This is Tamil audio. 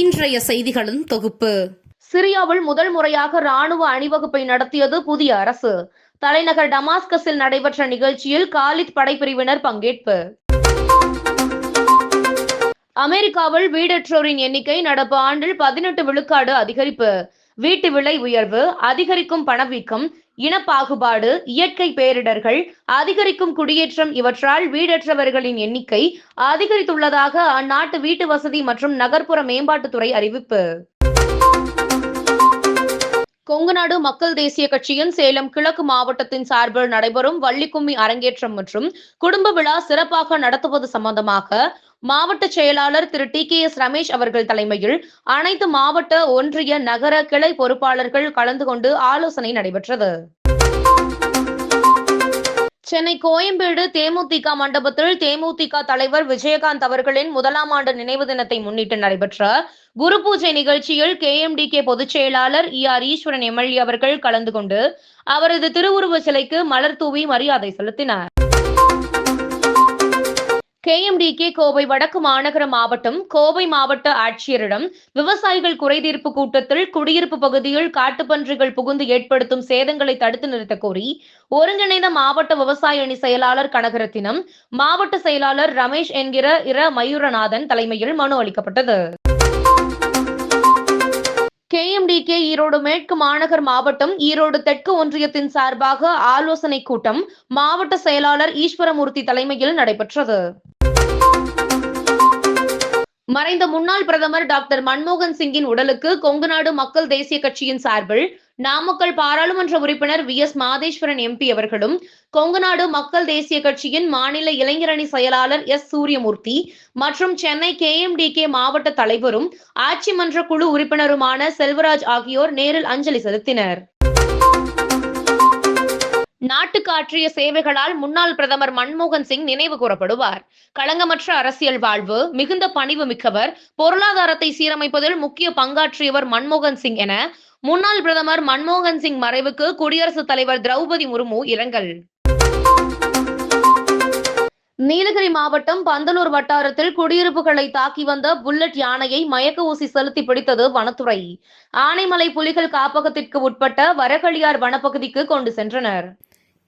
இன்றைய செய்திகளின் தொகுப்பு. சிரியாவில் முதல் முறையாக ராணுவ அணிவகுப்பை நடத்தியது புதிய அரசு. தலைநகர் டமாஸ்கஸில் நடைபெற்ற நிகழ்ச்சியில் காலித் படைப்பிரிவினர் பங்கேற்பு. அமெரிக்காவில் வீடற்றோரின் எண்ணிக்கை நடப்பு ஆண்டில் பதினெட்டு விழுக்காடு அதிகரிப்பு. வீட்டு விலை உயர்வு அதிகரிக்கும் பணவீக்கம் இனப்பாகுபாடு இயற்கை பேரிடர்கள் அதிகரிக்கும் குடியேற்றம் இவற்றால் வீடற்றவர்களின் எண்ணிக்கை அதிகரித்துள்ளதாக அந்நாட்டு வீட்டு வசதி மற்றும் நகர்ப்புற மேம்பாட்டுத்துறை அறிவிப்பு. கொங்குநாடு மக்கள் தேசிய கட்சியின் சேலம் கிழக்கு மாவட்டத்தின் சார்பில் நடைபெறும் வள்ளிக்கும்மி அரங்கேற்றம் மற்றும் குடும்ப விழா சிறப்பாக நடத்துவது சம்பந்தமாக மாவட்ட செயலாளர் திரு. டி. கே. எஸ். ரமேஷ் அவர்கள் தலைமையில் அனைத்து மாவட்ட ஒன்றிய நகர கிளை பொறுப்பாளர்கள் கலந்து கொண்டு ஆலோசனை நடைபெற்றது. சென்னை கோயம்பேடு தேமுதிக மண்டபத்தில் தேமுதிக தலைவர் விஜயகாந்த் அவர்களின் முதலாம் ஆண்டு நினைவு தினத்தை முன்னிட்டு நடைபெற்ற குரு பூஜை நிகழ்ச்சியில் கேஎம்டிகே பொதுச் செயலாளர் இ. ஆர். ஈஸ்வரன் எம்எல்ஏ அவர்கள் கலந்து கொண்டு அவரது திருவுருவ சிலைக்கு மலர் தூவி மரியாதை செலுத்தினார். கேஎம்டிகே கோவை வடக்கு மாநகர மாவட்டம் கோவை மாவட்ட ஆட்சியரிடம் விவசாயிகள் குறைதீர்ப்பு கூட்டத்தில் குடியிருப்பு பகுதியில் காட்டுப்பன்றிகள் புகுந்து ஏற்படுத்தும் சேதங்களை தடுத்து நிறுத்த கோரி ஒருங்கிணைந்த மாவட்ட விவசாய அணி செயலாளர் கனகரத்தினம் மாவட்ட செயலாளர் ரமேஷ் என்கிற இர மயூரநாதன் தலைமையில் மனு அளிக்கப்பட்டது. கேஎம்டிகே ஈரோடு மேற்கு மாநகர் மாவட்டம் ஈரோடு தெற்கு ஒன்றியத்தின் சார்பாக ஆலோசனை கூட்டம் மாவட்ட செயலாளர் ஈஸ்வரமூர்த்தி தலைமையில் நடைபெற்றது. மறைந்த முன்னாள் பிரதமர் டாக்டர் மன்மோகன் சிங்கின் உடலுக்கு கொங்குநாடு மக்கள் தேசிய கட்சியின் சார்பில் நாமக்கல் பாராளுமன்ற உறுப்பினர் வி எஸ் மாதேஸ்வரன் எம்பி அவர்களும் கொங்குநாடு மக்கள் தேசிய கட்சியின் மாநில இளைஞரணி செயலாளர் எஸ் சூரியமூர்த்தி மற்றும் சென்னை கேஎம்டிகே மாவட்ட தலைவரும் ஆட்சி மன்ற குழு உறுப்பினருமான செல்வராஜ் ஆகியோர் நேரில் அஞ்சலி செலுத்தினர். நாட்டுக்கு ஆற்றிய சேவைகளால் முன்னாள் பிரதமர் மன்மோகன் சிங் நினைவு கூறப்படுவார். களங்கமற்ற அரசியல் வாழ்வு மிகுந்த பணிவு மிக்கவர் பொருளாதாரத்தை சீரமைப்பதில் முக்கிய பங்காற்றியவர் மன்மோகன் சிங் என முன்னாள் பிரதமர் மன்மோகன் சிங் மறைவுக்கு குடியரசுத் தலைவர் திரௌபதி முர்மு இரங்கல். நீலகிரி மாவட்டம் பந்தலூர் வட்டாரத்தில் குடியிருப்புகளை தாக்கி வந்த புல்லட் யானையை மயக்க ஊசி செலுத்தி பிடித்தது வனத்துறை. ஆனைமலை புலிகள் காப்பகத்திற்கு உட்பட்ட வரகளியார் வனப்பகுதிக்கு கொண்டு சென்றனர்.